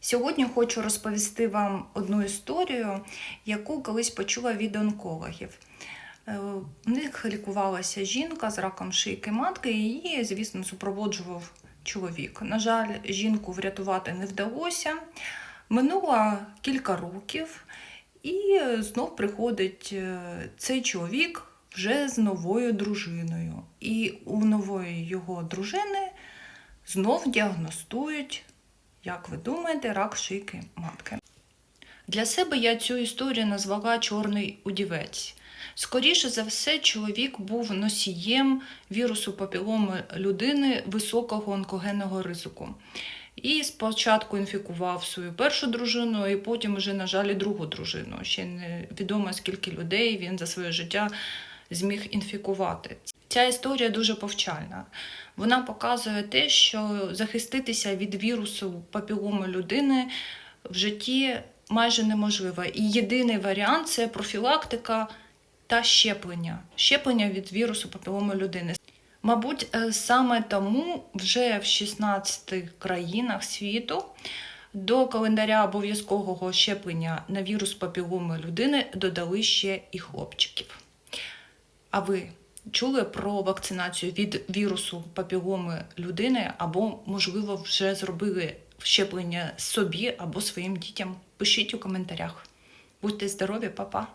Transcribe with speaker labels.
Speaker 1: Сьогодні хочу розповісти вам одну історію, яку колись почула від онкологів. Е, У них лікувалася жінка з раком шийки матки, і її, звісно, супроводжував чоловік. На жаль, жінку врятувати не вдалося. Минуло кілька років, і знов приходить е, цей чоловік вже з новою дружиною. І у нової його дружини знов діагностують як ви думаєте, рак шийки матки. Для себе я цю історію назвала Чорний удівець. Скоріше за все, чоловік був носієм вірусу папіломи людини високого онкогенного ризику. І спочатку інфікував свою першу дружину, і потім вже, на жаль, другу дружину. Ще не відомо, скільки людей він за своє життя зміг інфікувати. Ця історія дуже повчальна. Вона показує те, що захиститися від вірусу папіломи людини в житті майже неможливо. І єдиний варіант це профілактика та щеплення. Щеплення від вірусу папіломи людини. Мабуть, е, саме тому вже в 16 країнах світу до календаря обов'язкового щеплення на вірус папіломи людини додали ще і хлопчиків. А ви чули про вакцинацію від вірусу папіломи людини, або, можливо, вже зробили щеплення собі або своїм дітям? Пишіть у коментарях. Будьте здорові, па-па!